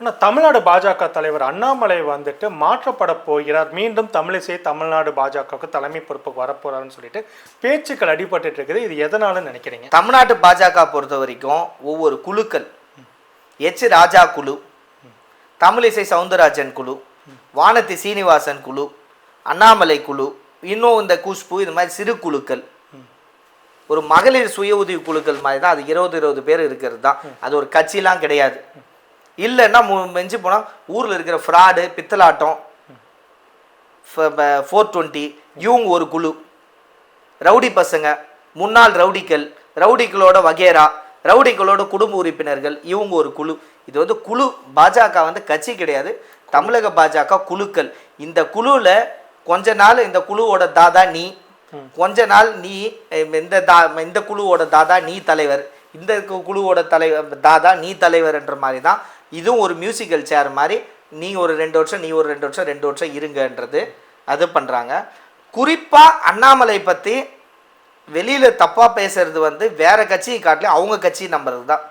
ஆனால் தமிழ்நாடு பாஜக தலைவர் அண்ணாமலை வந்துட்டு மாற்றப்பட போகிறார். மீண்டும் தமிழிசை தமிழ்நாடு பாஜகவுக்கு தலைமை பொறுப்புக்கு வரப்போறாருன்னு சொல்லிட்டு பேச்சுக்கள் அடிபட்டு இருக்குது. இது எதனால நினைக்கிறீங்க? தமிழ்நாட்டு பாஜக பொறுத்த வரைக்கும் ஒவ்வொரு குழுக்கள் எச் ராஜா குழு தமிழிசை சவுந்தரராஜன் குழு வானதி சீனிவாசன் குழு அண்ணாமலை குழு இன்னும் இந்த குஷ்பு இது மாதிரி சிறு குழுக்கள். ஒரு மகளிர் சுய உதவி குழுக்கள் மாதிரி தான். அது இருபது இருபது பேர் இருக்கிறது தான். அது ஒரு கட்சிலாம் கிடையாது. இல்லைன்னா மிஞ்சி போனால் ஊரில் இருக்கிற ஃப்ராடு பித்தலாட்டம் ஃபோர் டுவெண்ட்டி இவங்க ஒரு குழு. ரவுடி பசங்க முன்னாள் ரவுடிகள் ரவுடிகளோட வகேரா ரவுடிகளோட குடும்ப உறுப்பினர்கள் இவங்க ஒரு குழு. இது வந்து குழு பாஜக வந்து கட்சி கிடையாது. தமிழக பாஜக குழுக்கள். இந்த குழுவில் கொஞ்ச நாள் இந்த குழுவோட தாதா நீ கொஞ்ச நாள் நீ இந்த தா இந்த குழுவோட தாதா நீ தலைவர். இந்த குழுவோட தலைவர் தாதா நீ தலைவர்ன்ற மாதிரி தான் இதுவும் ஒரு மியூசிக்கல் சேர் மாதிரி நீ ஒரு ரெண்டு வருஷம் நீ ஒரு ரெண்டு வருஷம் ரெண்டு வருஷம் இருங்கன்றது அது பண்ணுறாங்க குறிப்பாக அண்ணாமலை பற்றி வெளியில் தப்பாக பேசுறது வந்து வேற கட்சியை காட்டிலும் அவங்க கட்சியை நம்புறது தான்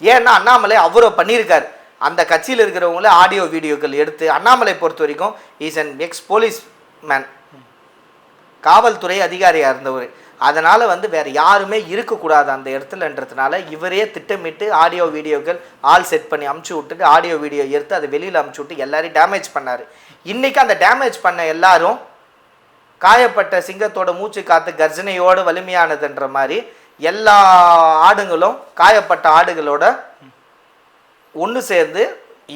ஏன்னா அண்ணாமலை அவரை பண்ணியிருக்காரு. அந்த கட்சியில் இருக்கிறவங்கள ஆடியோ வீடியோக்கள் எடுத்து அண்ணாமலை பொறுத்த வரைக்கும் is an ex police man காவல்துறை அதிகாரியாக இருந்தவர். அதனால் வந்து வேறு யாருமே இருக்கக்கூடாது அந்த இடத்துலன்றதுனால இவரே திட்டமிட்டு ஆடியோ வீடியோக்கள் ஆள் செட் பண்ணி அமுச்சு விட்டுட்டு ஆடியோ வீடியோ எடுத்து அதை வெளியில் அமுச்சு விட்டு எல்லாரையும் டேமேஜ் பண்ணார். இன்றைக்கி அந்த டேமேஜ் பண்ண எல்லாரும் காயப்பட்ட சிங்கத்தோட மூச்சு காத்து கர்ஜனையோடு வலிமையானதுன்ற மாதிரி எல்லா ஆடுங்களும் காயப்பட்ட ஆடுகளோட ஒன்று சேர்ந்து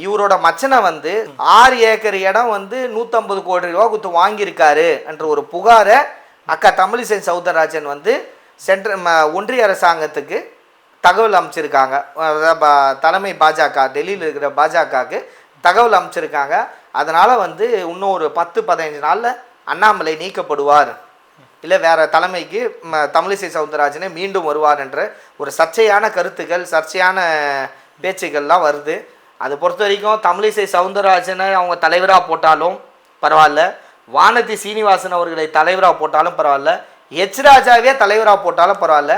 இவரோட மச்சனை வந்து ஆறு ஏக்கர் இடம் வந்து நூற்றம்பது கோடி ரூபா கொடுத்து வாங்கியிருக்காரு என்ற ஒரு புகாரை அக்கா தமிழிசை சவுந்தரராஜன் வந்து சென்ட்ர ம- ஒன்றிய அரசாங்கத்துக்கு தகவல் அமைச்சிருக்காங்க. அதாவது பா- தலைமை பாஜக டெல்லியில் இருக்கிற பாஜகவுக்கு தகவல் அமைச்சிருக்காங்க. அதனால் வந்து இன்னும் ஒரு பத்து பதினஞ்சு நாளில் அண்ணாமலை நீக்கப்படுவார். இல்லை வேறு தலைமைக்கு ம, தமிழிசை சவுந்தரராஜனே மீண்டும் வருவார் என்ற ஒரு சர்ச்சையான கருத்துக்கள் சர்ச்சையான பேச்சுக்கள்லாம் வருது. அது பொறுத்த வரைக்கும் தமிழிசை சவுந்தரராஜனை அவங்க தலைவராக போட்டாலும் பரவாயில்ல. வானதி சீனிவாசன் அவர்களை தலைவராக போட்டாலும் பரவாயில்ல. எச் ராஜாவே தலைவராக போட்டாலும் பரவாயில்ல.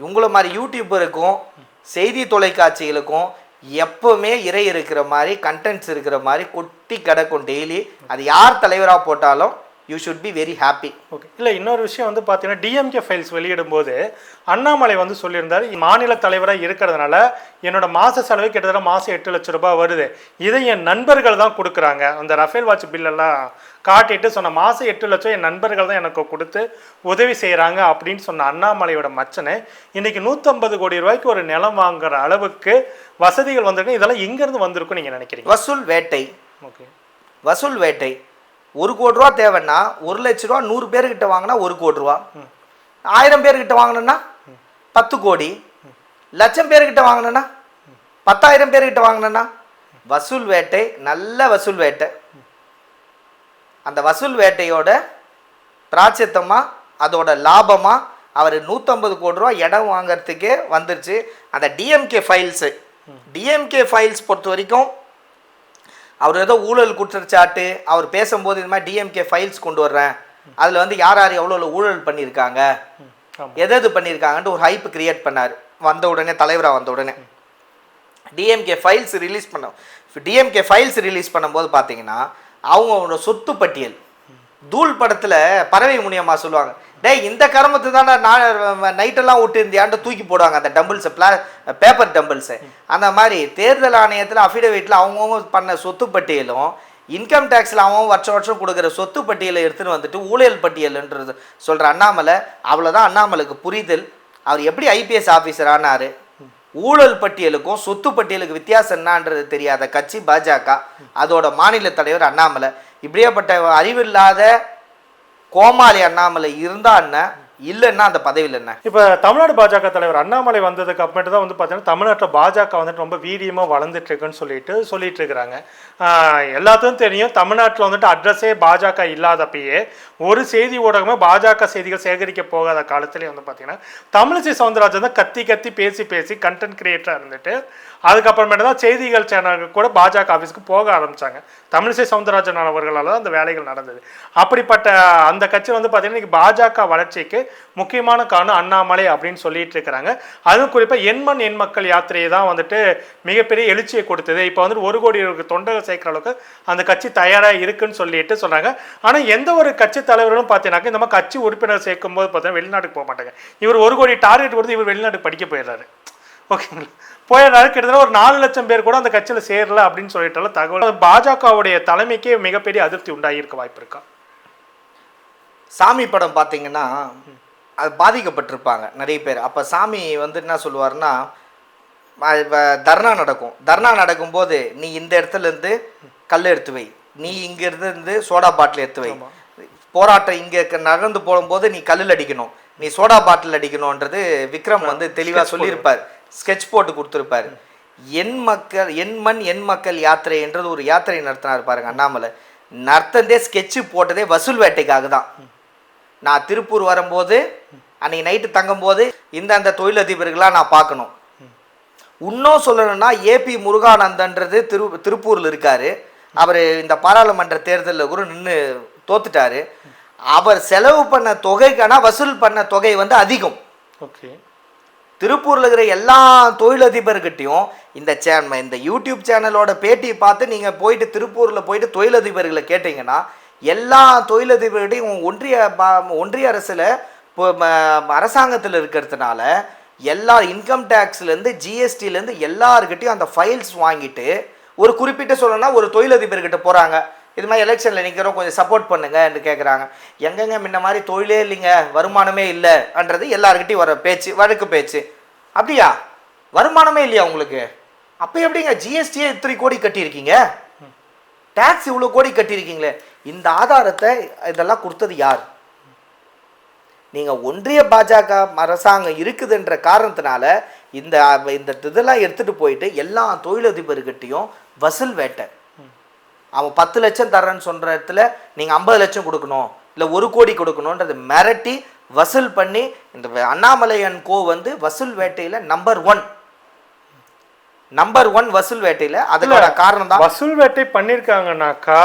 இவங்கள மாதிரி யூடியூபருக்கும் செய்தி தொலைக்காட்சிகளுக்கும் எப்பவுமே இறை இருக்கிற மாதிரி கண்டென்ட்ஸ் இருக்கிற மாதிரி கொட்டி கிடக்கும் டெய்லி அது யார் தலைவராக போட்டாலும் you should be very happy okay இல்லை இன்னொரு விஷயம் வந்து பார்த்தீங்கன்னா டிஎம்கே ஃபைல்ஸ் வெளியிடும்போது அண்ணாமலை வந்து சொல்லியிருந்தார் மாநில தலைவராக இருக்கிறதுனால என்னோட மாத செலவு கிட்டத்தட்ட மாதம் எட்டு லட்ச ரூபாய் வருது. இதை என் நண்பர்கள் தான் கொடுக்குறாங்க. அந்த ரஃபேல் வாட்ச் பில்லெல்லாம் காட்டிட்டு சொன்ன மாதம் எட்டு லட்சம் என் நண்பர்கள் தான் எனக்கு கொடுத்து உதவி செய்கிறாங்க அப்படின்னு சொன்ன அண்ணாமலையோட மச்சனை இன்னைக்கு நூற்றம்பது கோடி ரூபாய்க்கு ஒரு நிலம் வாங்குற அளவுக்கு வசதிகள் வந்திருக்கு. இதெல்லாம் எங்கேருந்து வந்திருக்கும் நீங்கள் நினைக்கிறீங்க? வசூல் வேட்டை. ஓகே வசூல் வேட்டை. ஒரு கோடி ரூபா தேவைன்னா ஒரு லட்ச ரூபா நூறு பேர்கிட்ட வாங்கினா ஒரு கோடி ரூபா. ஆயிரம் பேர்கிட்ட வாங்கினோன்னா பத்து கோடி. லட்சம் பேர்கிட்ட வாங்கினோன்னா பத்தாயிரம் பேர்கிட்ட வாங்கினோன்னா வசூல் வேட்டை நல்ல வசூல் வேட்டை. அந்த வசூல் வேட்டையோட பிராச்சித்தமாக அதோட லாபமாக அவர் நூற்றம்பது கோடி ரூபா இடம் வாங்கிறதுக்கே வந்துருச்சு. அந்த டிஎம்கே ஃபைல்ஸு டிஎம்கே ஃபைல்ஸ் பொறுத்த வரைக்கும் அவர் ஏதோ ஊழல் குற்றச்சாட்டு அவர் பேசும்போது இந்த மாதிரி டிஎம்கே ஃபைல்ஸ் கொண்டு வர்றேன். அதில் வந்து யார் யார் எவ்வளோ ஊழல் பண்ணியிருக்காங்க? எது எது பண்ணியிருக்காங்கன்ட்டு ஒரு ஹைப் கிரியேட் பண்ணார். வந்த உடனே தலைவராக வந்த உடனே. டிஎம்கே ஃபைல்ஸ் ரிலீஸ் பண்ண டிஎம்கே ஃபைல்ஸ் ரிலீஸ் பண்ணும்போது பார்த்தீங்கன்னா அவங்களோட சொத்து பட்டியல் தூள் படத்தில் பறவை முனியம்மா சொல்லுவாங்க. டேய் இந்த கருமத்து தானே நான் நைட்டெல்லாம் விட்டுருந்தியான்ட்டு தூக்கி போடுவாங்க அந்த டம்பிள்ஸை பிளா பேப்பர் டம்பிள்ஸை அந்த மாதிரி தேர்தல் ஆணையத்தில் அஃபிடவிட்டில் அவங்கவுங்க பண்ண சொத்து பட்டியலும் இன்கம் டேக்ஸில் அவன் வருஷம் வருஷம் கொடுக்குற சொத்து பட்டியலை எடுத்துன்னு வந்துட்டு ஊழல் பட்டியல்ன்றது சொல்கிற அண்ணாமலை அவ்வளோதான் அண்ணாமலுக்கு புரிதல். அவர் எப்படி ஐபிஎஸ் ஆஃபீஸர் ஆனார்? ஊழல் பட்டியலுக்கும் சொத்து பட்டியலுக்கு வித்தியாசம் என்னன்றது தெரியாத கட்சி பாஜக. அதோட மாநில தலைவர் அண்ணாமலை. இப்படியேப்பட்ட அறிவில்லாத கோமாளி அண்ணாமலை இருந்தா என்ன? இல்லைன்னா அந்த பதவியில் என்ன? இப்போ தமிழ்நாடு பாஜக தலைவர் அண்ணாமலை வந்ததுக்கு அப்புறமேட்டு தான் வந்து பார்த்தீங்கன்னா தமிழ்நாட்டில் பாஜக வந்துட்டு ரொம்ப வீரியமாக வளர்ந்துட்டு இருக்குன்னு சொல்லிட்டு சொல்லிட்டு இருக்கிறாங்க. எல்லாத்துக்கும் தெரியும் தமிழ்நாட்டில் வந்துட்டு அட்ரஸே பாஜக இல்லாதப்பயே ஒரு செய்தி ஊடகமே பாஜக செய்திகள் சேகரிக்க போகாத காலத்துலேயே வந்து பார்த்தீங்கன்னா தமிழிசை சவுந்தரராஜன் தான் கத்தி கத்தி பேசி பேசி கண்டென்ட் கிரியேட்டராக இருந்துட்டு அதுக்கப்புறமேட்டு தான் செய்திகள் சேனலுக்கு கூட பாஜக ஆஃபீஸ்க்கு போக ஆரம்பித்தாங்க தமிழிசை சவுந்தரராஜன் அவர்களால் தான் அந்த வேலைகள் நடந்தது. அப்படிப்பட்ட அந்த கட்சி வந்து பார்த்தீங்கன்னா இன்னைக்கு பாஜக வளர்ச்சிக்கு முக்கியமான காரணம் அண்ணாமலை அப்படின்னு சொல்லிட்டு இருக்கிறாங்க. அதுவும் குறிப்பாக எண்மண் எண் மக்கள் யாத்திரையை தான் வந்துட்டு மிகப்பெரிய எழுச்சியை கொடுத்தது. இப்போ வந்துட்டு ஒரு கோடி தொண்டர்கள் சேர்க்குற அளவுக்கு அந்த கட்சி தயாராக இருக்குன்னு சொல்லிட்டு சொல்கிறாங்க ஆனால் எந்த ஒரு கட்சி தலைவர்களும் பார்த்தீங்கன்னாக்க இந்த மாதிரி கட்சி உறுப்பினர் சேர்க்கும் போது பார்த்தீங்கன்னா வெளிநாட்டுக்கு போக மாட்டாங்க. இவர் ஒரு கோடி டார்கெட் கொடுத்து இவர் வெளிநாட்டுக்கு படிக்க போயிடுறாரு. ஓகேங்களா? போயிடுறாரு. கிட்டத்தட்ட ஒரு நாலு லட்சம் பேர் கூட அந்த கட்சியில் சேரல அப்படின்னு சொல்லிட்டாலும் தகவல். பாஜகவுடைய தலைமைக்கே மிகப்பெரிய அதிருப்தி உண்டாகியிருக்க வாய்ப்பு இருக்கா? சாமி படம் பார்த்தீங்கன்னா அது பாதிக்கப்பட்டிருப்பாங்க நிறைய பேர். அப்போ சாமி வந்து என்ன இப்ப தர்ணா நடக்கும். தர்ணா நடக்கும்போது நீ இந்த இடத்துல இருந்து கல் எடுத்து வை. நீ இங்க இருந்து சோடா பாட்டில் எடுத்து வை. போராட்டம் இங்க நகர்ந்து போகும்போது நீ கல்லில் அடிக்கணும். நீ சோடா பாட்டில் அடிக்கணும்ன்றது விக்ரம் வந்து தெளிவா சொல்லியிருப்பார். ஸ்கெட்ச் போட்டு கொடுத்துருப்பாரு. என் மக்கள் என் மண் என் மக்கள் யாத்திரை என்றது ஒரு யாத்திரை நடத்தினார் பாருங்க அண்ணாமலை. நடத்தந்தே ஸ்கெட்சு போட்டதே வசூல் வேட்டைக்காக தான். நான் திருப்பூர் வரும்போது அன்னைக்கு நைட்டு தங்கும்போது இந்த அந்த தொழிலதிபர்களாக நான் பார்க்கணும். இன்னும் சொல்லணும்னா ஏபி முருகானந்தன்றது திரு திருப்பூரில் இருக்காரு. அவர் இந்த பாராளுமன்ற தேர்தலில் கூட நின்று தோத்துட்டாரு. அவர் செலவு பண்ண தொகைக்கான வசூல் பண்ண தொகை வந்து அதிகம். ஓகே. திருப்பூரில் இருக்கிற எல்லா தொழிலதிபர்கிட்டையும் இந்த சேனல் இந்த யூடியூப் சேனலோட பேட்டி பார்த்து நீங்கள் போயிட்டு திருப்பூரில் போயிட்டு தொழிலதிபர்களை கேட்டிங்கன்னா எல்லா தொழிலதிபர்கிட்டையும் ஒன்றிய ஒன்றிய அரசில் அரசாங்கத்தில் இருக்கிறதுனால எல்லா இன்கம் டேக்ஸ்லேருந்து ஜிஎஸ்டிலேருந்து எல்லாருக்கிட்டையும் அந்த ஃபைல்ஸ் வாங்கிட்டு ஒரு குறிப்பிட்ட சொல்லணும்னா ஒரு தொழிலதிபர்கிட்ட போகிறாங்க இது மாதிரி எலெக்ஷனில் நிற்கிறோம் கொஞ்சம் சப்போர்ட் பண்ணுங்கன்னு கேட்குறாங்க எங்கெங்க முன்ன மாதிரி தொழிலே இல்லைங்க வருமானமே இல்லைன்றது எல்லாருக்கிட்டையும் வர பேச்சு வழக்கு பேச்சு. அப்படியா? வருமானமே இல்லையா உங்களுக்கு? அப்போ எப்படிங்க ஜிஎஸ்டியே இத்தனை கோடி கட்டியிருக்கீங்க? டேக்ஸ் இவ்வளோ கோடி கட்டியிருக்கீங்களே. இந்த ஆதாரத்தை இதெல்லாம் கொடுத்தது யார்? நீங்கள் ஒன்றிய பாஜக அரசாங்கம் இருக்குதுன்ற காரணத்தினால இந்த இந்த இதெல்லாம் எடுத்துகிட்டு போயிட்டு எல்லா தொழிலதிபர்கிட்டையும் வசூல் வேட்டை. அவன் பத்து லட்சம் தரேன்னு சொல்கிற இடத்துல நீங்கள் ஐம்பது லட்சம் கொடுக்கணும் இல்லை ஒரு கோடி கொடுக்கணுன்றது மிரட்டி வசூல் பண்ணி இந்த அண்ணாமலையன் கோ வந்து வசூல் வேட்டையில் நம்பர் ஒன் நம்பர் ஒன் வசூல் வேட்டையில் அதுக்கான காரணம் தான் வசூல் வேட்டை பண்ணியிருக்காங்கனாக்கா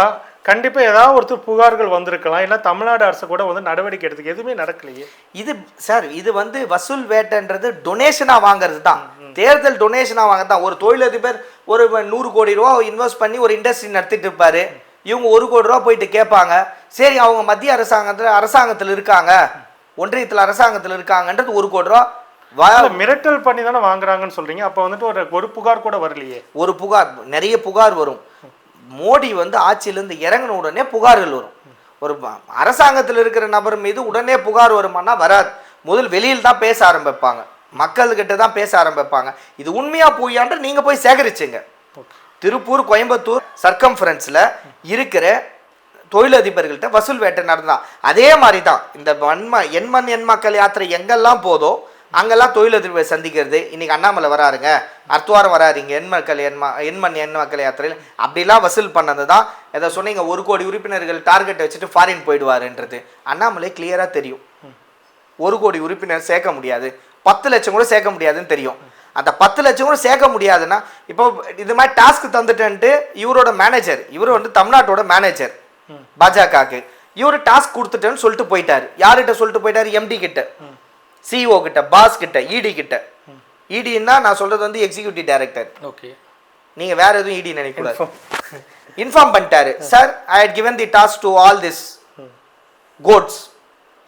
கண்டிப்பா ஏதாவது ஒருத்தர் புகார்கள் வந்திருக்கலாம். இல்லை தமிழ்நாடு அரசு கூட வந்து நடவடிக்கை எடுத்துக்க. எதுவுமே நடக்கலையே. இது சார் இது வந்து வசூல் வேட்டைன்றது டொனேஷனாக வாங்குறது தான். தேர்தல் டொனேஷனாக வாங்குறது தான். ஒரு தொழிலதிபர் ஒரு நூறு கோடி ரூபா இன்வெஸ்ட் பண்ணி ஒரு இண்டஸ்ட்ரி நடத்திட்டு இருப்பாரு. இவங்க ஒரு கோடி ரூபா போயிட்டு கேட்பாங்க. சரி அவங்க மத்திய அரசாங்கத்தில் அரசாங்கத்தில் இருக்காங்க. ஒன்றியத்தில் அரசாங்கத்தில் இருக்காங்கன்றது ஒரு கோடி ரூபா மிரட்டல் பண்ணி தானே வாங்குறாங்கன்னு சொல்றீங்க. அப்போ வந்துட்டு ஒரு ஒரு புகார் கூட வரலையே. ஒரு புகார் நிறைய புகார் வரும். மோடி வந்து ஆட்சியிலேருந்து இறங்கின உடனே புகார்கள் வரும். ஒரு அரசாங்கத்தில் இருக்கிற நபர் மீது உடனே புகார் வருமானா வராது. முதல் வெளியில் தான் பேச ஆரம்பிப்பாங்க. மக்கள்கிட்ட தான் பேச ஆரம்பிப்பாங்க. இது உண்மையா பொய்யான்ற நீங்க போய் சேகரிச்சுங்க. திருப்பூர் கோயம்புத்தூர் சர்க்கம்ஃபரன்ஸில் இருக்கிற தொழிலதிபர்கள்ட்ட வசூல் வேட்டை நடந்தான் அதே மாதிரி தான் இந்த வன்ம எண்மண் எண் மக்கள் யாத்திரை எங்கெல்லாம் போதோ அங்கெல்லாம் தொழிலதிபர் சந்திக்கிறது. இன்னைக்கு அண்ணாமலை வராருங்க. அடுத்த வாரம் வராருங்க எண் மக்கள் எண்ம எண்மண் எண் மக்கள் யாத்திரையில் அப்படிலாம் வசூல் பண்ணது தான் எதை சொன்னீங்க ஒரு கோடி உறுப்பினர்கள் டார்கெட் வச்சுட்டு ஃபாரின் போயிடுவாருன்றது. அண்ணாமலை கிளியராக தெரியும். ஒரு கோடி உறுப்பினர் சேர்க்க முடியாது. பத்து லட்சம் கூட சேர்க்க முடியாதுன்னு தெரியும். அந்த பத்து லட்சம் கூட சேர்க்க முடியாதுன்னா இப்போ இது மாதிரி டாஸ்க் தந்துட்டேன்ட்டு இவரோட மேனேஜர் இவர் வந்து தமிழ்நாட்டோட மேனேஜர் பாஜகவுக்கு. இவர் டாஸ்க் கொடுத்துட்டேன்னு சொல்லிட்டு போயிட்டாரு. யார்கிட்ட சொல்லிட்டு போயிட்டாரு? எம்டி கிட்ட. சிஇஓ கிட்ட பாஸ் கிட்ட இடி கிட்ட. இடின்னா நான் சொல்றது வந்து எக்ஸிக்யூட்டிவ் டைரக்டர் ஓகே நீங்க வேற எதுவும் இடி நினைக்கக்கூடாது. இன்ஃபார்ம் பண்ணிட்டாரு. Sir I had given the task to all this codes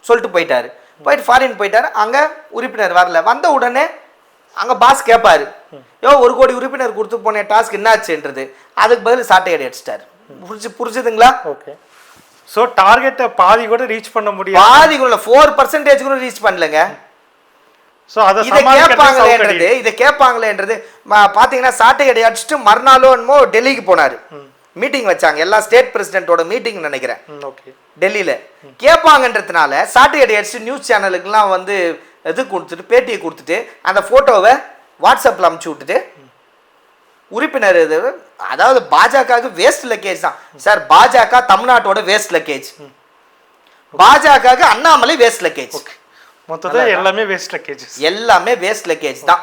சொல்லிட்டு போயிட்டாரு. போயிட்டு ஃபாரின் போயிட்டாரு. அங்க உறுப்பினர் வரல. வந்த உடனே அங்க பாஸ் கேட்பாரு யோ ஒரு கோடி உறுப்பினர் கொடுத்து போன டாஸ்க் என்னாச்சுன்றது. அதுக்கு பதில் சாட்டை அடி அடிச்சிட்டாரு. புரிஞ்சு புரிஞ்சுதுங்களா? ஓகே ஸோ டார்கெட்டை பாதி கூட ரீச் பண்ண முடியாது. பாதிக்குள்ள ஃபோர் பர்சன்டேஜ் கூட ரீச் பண்ணலங்க. ஸோ அதை கேட்பாங்களேன்றது இதை கேட்பாங்களேன்றது பாத்தீங்கன்னா சாட்டை அடி அடிச்சுட்டு என்னமோ டெல்லிக்கு போனாரு. மீட்டிங் வச்சாங்க. எல்லா ஸ்டேட் பிரசிடென்ட்டோட மீட்டிங் நினைக்கிறேன். ஓகே டெல்லியில். கேட்பாங்கன்றதுனால சாட்டை அடி அடிச்சு நியூஸ் சேனலுக்குலாம் வந்து இது கொடுத்துட்டு பேட்டியை கொடுத்துட்டு அந்த ஃபோட்டோவை வாட்ஸ்அப்பில் அமுச்சு விட்டுட்டு உறுப்பினர் இது அதாவது பாஜகவுக்கு வேஸ்ட் லக்கேஜ் தான். சார் பாஜக தமிழ்நாட்டோட வேஸ்ட் லக்கேஜ் பாஜகவுக்கு அண்ணாமலை வேஸ்ட் லக்கேஜ் மொத்தத்தில் எல்லாமே வேஸ்ட் லக்கேஜஸ். எல்லாமே வேஸ்ட் லக்கேஜ் தான்.